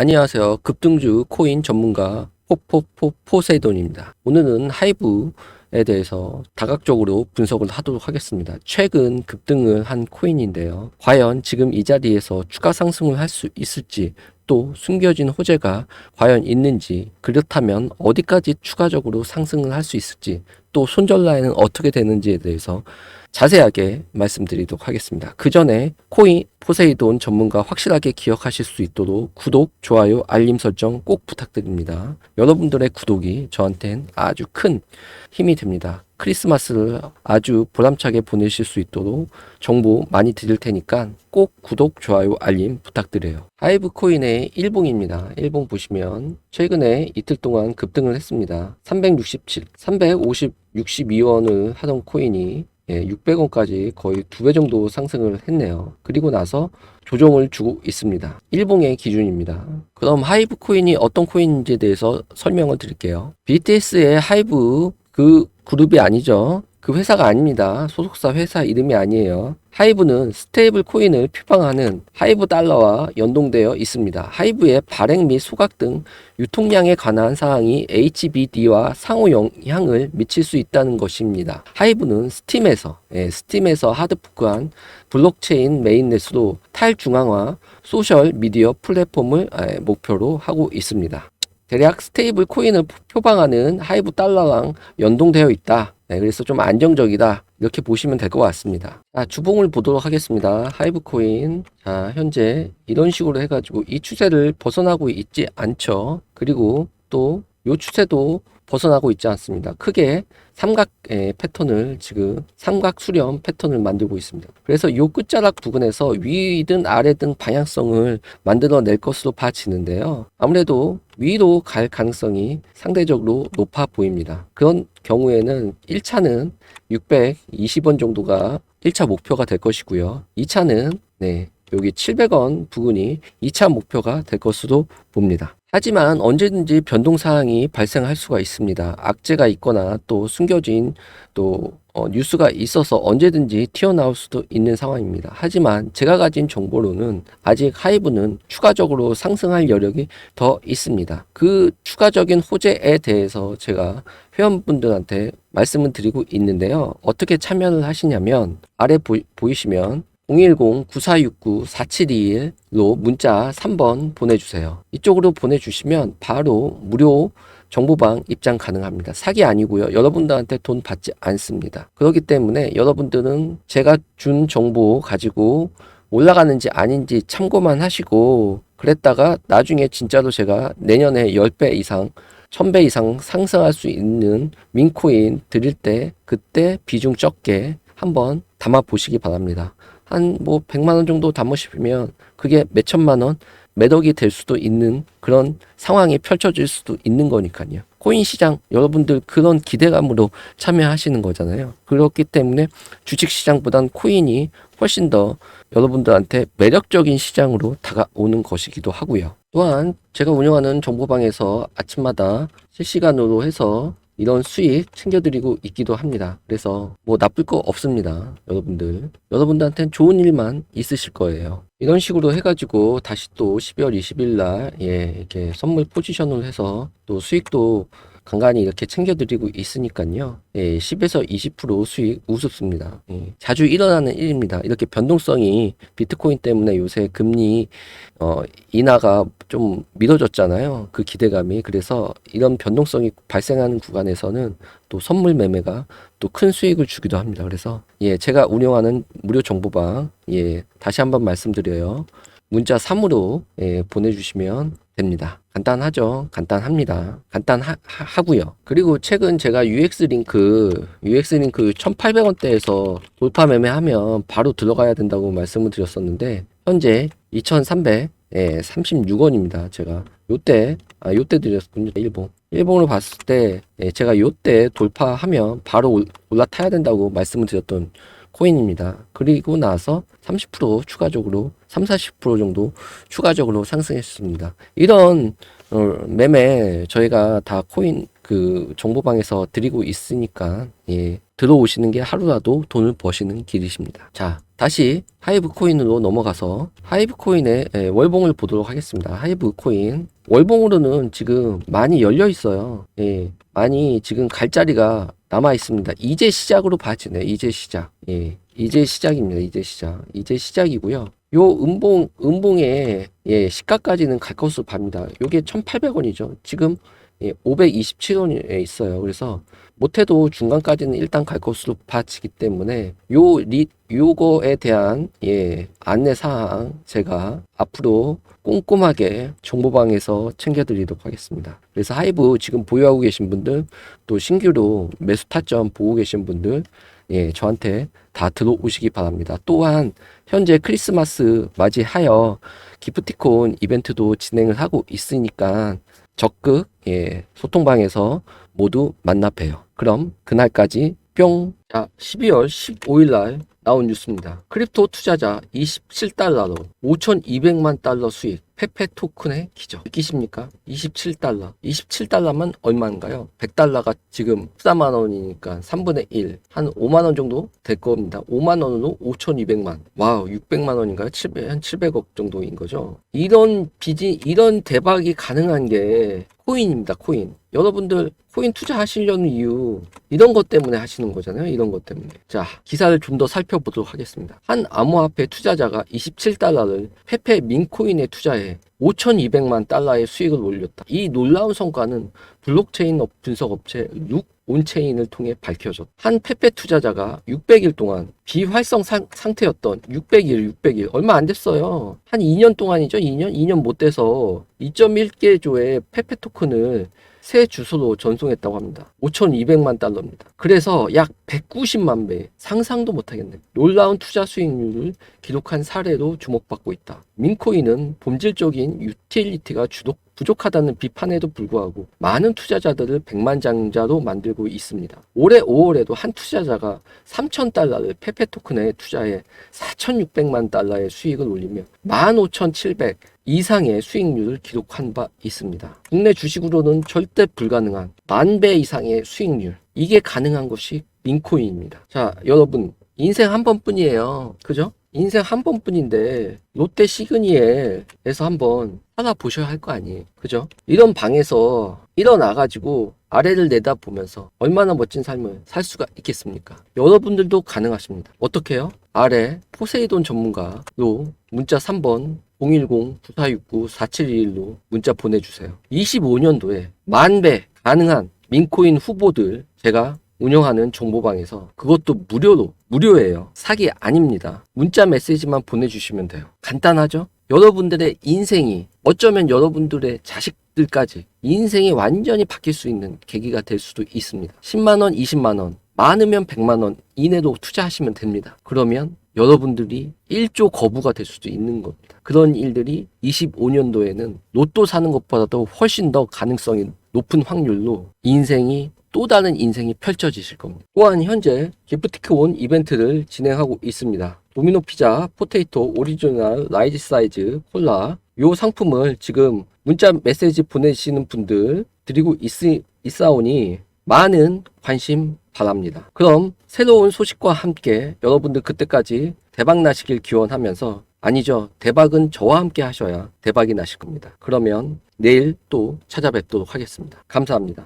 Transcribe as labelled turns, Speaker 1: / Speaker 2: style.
Speaker 1: 안녕하세요. 급등주 코인 전문가 포포포 포세이돈입니다. 오늘은 하이브에 대해서 다각적으로 분석을 하도록 하겠습니다. 최근 급등을 한 코인인데요. 과연 지금 이 자리에서 추가 상승을 할 수 있을지 또 숨겨진 호재가 과연 있는지 그렇다면 어디까지 추가적으로 상승을 할 수 있을지 또 손절 라인은 어떻게 되는지에 대해서 자세하게 말씀드리도록 하겠습니다. 그 전에 코인 포세이돈 전문가 확실하게 기억하실 수 있도록 구독, 좋아요, 알림 설정 꼭 부탁드립니다. 여러분들의 구독이 저한텐 아주 큰 힘이 됩니다. 크리스마스를 아주 보람차게 보내실 수 있도록 정보 많이 드릴 테니까 꼭 구독, 좋아요, 알림 부탁드려요. 하이브 코인의 일봉입니다. 일봉 보시면 최근에 이틀 동안 급등을 했습니다. 367, 350, 62원을 하던 코인이 예, 600원까지 거의 두 배 정도 상승을 했네요. 그리고 나서 조정을 주고 있습니다. 일봉의 기준입니다. 그럼 하이브 코인이 어떤 코인인지에 대해서 설명을 드릴게요. BTS의 하이브 그 그룹이 아니죠. 그 회사가 아닙니다. 소속사 회사 이름이 아니에요. 하이브는 스테이블 코인을 표방하는 하이브 달러와 연동되어 있습니다. 하이브의 발행 및 소각 등 유통량에 관한 사항이 HBD와 상호 영향을 미칠 수 있다는 것입니다. 하이브는 스팀에서, 예, 스팀에서 하드포크한 블록체인 메인넷으로 탈중앙화 소셜 미디어 플랫폼을 예, 목표로 하고 있습니다. 대략 스테이블 코인을 표방하는 하이브 달러랑 연동되어 있다. 네, 그래서 좀 안정적이다. 이렇게 보시면 될 것 같습니다. 자, 주봉을 보도록 하겠습니다. 하이브 코인. 자, 현재 이런 식으로 해가지고 이 추세를 벗어나고 있지 않죠. 그리고 또이 추세도 벗어나고 있지 않습니다. 크게 삼각 의 패턴을 지금 삼각 수렴 패턴을 만들고 있습니다. 그래서 이 끝자락 부분에서 위든 아래든 방향성을 만들어낼 것으로 봐지는데요. 아무래도 위로 갈 가능성이 상대적으로 높아 보입니다. 그런 경우에는 1차는 620원 정도가 1차 목표가 될 것이고요. 2차는 네, 여기 700원 부근이 2차 목표가 될 것으로 봅니다. 하지만 언제든지 변동 사항이 발생할 수가 있습니다. 악재가 있거나 또 숨겨진 또 어, 뉴스가 있어서 언제든지 튀어나올 수도 있는 상황입니다. 하지만 제가 가진 정보로는 아직 하이브는 추가적으로 상승할 여력이 더 있습니다. 그 추가적인 호재에 대해서 제가 회원분들한테 말씀을 드리고 있는데요. 어떻게 참여를 하시냐면 아래 보, 보이시면 010-9469-4721로 문자 3번 보내주세요. 이쪽으로 보내주시면 바로 무료 정보방 입장 가능합니다. 사기 아니고요. 여러분들한테 돈 받지 않습니다. 그렇기 때문에 여러분들은 제가 준 정보 가지고 올라가는지 아닌지 참고만 하시고 그랬다가 나중에 진짜로 제가 내년에 10배 이상 1000배 이상 상승할 수 있는 민코인 드릴 때 그때 비중 적게 한번 담아 보시기 바랍니다. 한 뭐 100만 원 정도 담으시면 그게 몇 천만 원, 몇 억이 될 수도 있는 그런 상황이 펼쳐질 수도 있는 거니까요. 코인 시장 여러분들 그런 기대감으로 참여하시는 거잖아요. 그렇기 때문에 주식 시장보단 코인이 훨씬 더 여러분들한테 매력적인 시장으로 다가오는 것이기도 하고요. 또한 제가 운영하는 정보방에서 아침마다 실시간으로 해서 이런 수익 챙겨드리고 있기도 합니다. 그래서 뭐 나쁠 거 없습니다. 여러분들. 여러분들한테는 좋은 일만 있으실 거예요. 이런 식으로 해가지고 다시 또 12월 20일 날, 예, 이렇게 선물 포지션을 해서 또 수익도 간간히 이렇게 챙겨드리고 있으니까요. 예, 10에서 20% 수익 우습습니다. 예, 자주 일어나는 일입니다. 이렇게 변동성이 비트코인 때문에 요새 금리 어, 인하가 좀 미뤄졌잖아요. 그 기대감이. 그래서 이런 변동성이 발생하는 구간에서는 또 선물 매매가 또 큰 수익을 주기도 합니다. 그래서 예, 제가 운영하는 무료 정보방 예, 다시 한번 말씀드려요. 문자 3으로 예, 보내주시면 됩니다. 간단하죠. 간단합니다. 간단하고요. 그리고 최근 제가 UX 링크, UX 링크 1,800원대에서 돌파 매매하면 바로 들어가야 된다고 말씀을 드렸었는데 현재 2,300, 예, 36원입니다. 제가 요때, 아, 요때 드렸군요. 일본. 일본으로 봤을 때, 예, 제가 요때 돌파하면 바로 올- 올라타야 된다고 말씀을 드렸던 코인입니다. 그리고 나서 30% 추가적으로 3, 40% 정도 추가적으로 상승했습니다. 이런 어, 매매 저희가 다 코인 그 정보방에서 드리고 있으니까 예, 들어오시는 게 하루라도 돈을 버시는 길이십니다. 자, 다시 하이브 코인으로 넘어가서 하이브 코인의 예, 월봉을 보도록 하겠습니다. 하이브 코인. 월봉으로는 지금 많이 열려 있어요. 예, 많이 지금 갈 자리가 남아 있습니다. 이제 시작으로 봐지네. 이제 시작. 예, 이제 시작입니다. 이제 시작. 이제 시작이고요. 요 음봉, 음봉의 예, 시가까지는 갈 것으로 봅니다. 요게 1,800원이죠. 지금 예, 527원에 있어요. 그래서 못해도 중간까지는 일단 갈 것으로 봐지기 때문에 요 리, 요거에 대한 예, 안내 사항 제가 앞으로 꼼꼼하게 정보방에서 챙겨드리도록 하겠습니다. 그래서 하이브 지금 보유하고 계신 분들 또 신규로 매수 타점 보고 계신 분들 예, 저한테 다 들어오시기 바랍니다. 또한 현재 크리스마스 맞이하여 기프티콘 이벤트도 진행을 하고 있으니까 적극 예, 소통방에서 모두 만나 봬요. 그럼 그날까지 뿅. 자, 12월 15일 날 나온 뉴스입니다. 크립토 투자자 27달러로 5,200만 달러 수익. 페페 토큰의 기적. 느끼십니까? 27달러. 27달러면 얼마인가요? 100달러가 지금 14만 원이니까 3분의 1. 한 5만 원 정도 될 겁니다. 5만 원으로 5,200만. 와우, 600만 원인가요? 700, 한 700억 정도인 거죠. 이런 비지, 이런 대박이 가능한 게 코인입니다, 코인. 여러분들 코인 투자하시려는 이유 이런 것 때문에 하시는 거잖아요. 이런 것 때문에. 자, 기사를 좀 더 살펴보도록 하겠습니다. 한 암호화폐 투자자가 27달러를 페페 민코인에 투자해 5,200만 달러의 수익을 올렸다. 이 놀라운 성과는 블록체인 업- 분석 업체 룩 온체인을 통해 밝혀졌다. 한 페페 투자자가 600일 동안 비활성 상, 상태였던 600일, 600일 얼마 안 됐어요. 한 2년 동안이죠. 2년, 2년 못 돼서 2.1개조의 페페 토큰을 새 주소로 전송했다고 합니다. 5,200만 달러입니다. 그래서 약 190만 배, 상상도 못하겠네. 놀라운 투자 수익률을 기록한 사례로 주목받고 있다. 민코인은 본질적인 유틸리티가 주독, 부족하다는 비판에도 불구하고 많은 투자자들을 백만장자로 만들고 있습니다. 올해 5월에도 한 투자자가 3,000달러를 페페 토큰에 투자해 4,600만 달러의 수익을 올리며 15,700 이상의 수익률을 기록한 바 있습니다. 국내 주식으로는 절대 불가능한 만 배 이상의 수익률. 이게 가능한 것이 민코인입니다. 자, 여러분, 인생 한 번뿐이에요. 그죠? 인생 한 번뿐인데 롯데 시그니엘에서 한번 살아보셔야 할 거 아니에요. 그죠? 이런 방에서 일어나가지고 아래를 내다보면서 얼마나 멋진 삶을 살 수가 있겠습니까? 여러분들도 가능하십니다. 어떻게 해요? 아래 포세이돈 전문가로 문자 3번 010-9469-4721로 문자 보내주세요. 25년도에 만배 가능한 민코인 후보들 제가 운영하는 정보방에서 그것도 무료로 무료예요. 사기 아닙니다. 문자 메시지만 보내주시면 돼요. 간단하죠? 여러분들의 인생이 어쩌면 여러분들의 자식들까지 인생이 완전히 바뀔 수 있는 계기가 될 수도 있습니다. 10만원, 20만원, 많으면 100만원 이내로 투자하시면 됩니다. 그러면 여러분들이 1조 거부가 될 수도 있는 겁니다. 그런 일들이 25년도에는 로또 사는 것보다도 훨씬 더 가능성이 높은 확률로 인생이 또 다른 인생이 펼쳐지실 겁니다. 또한 현재 기프티콘 이벤트를 진행하고 있습니다. 도미노 피자, 포테이토, 오리지널, 라이즈 사이즈, 콜라 요 상품을 지금 문자 메시지 보내시는 분들 드리고 있, 있사오니 많은 관심 바랍니다. 그럼 새로운 소식과 함께 여러분들 그때까지 대박 나시길 기원하면서 아니죠. 대박은 저와 함께 하셔야 대박이 나실 겁니다. 그러면 내일 또 찾아뵙도록 하겠습니다. 감사합니다.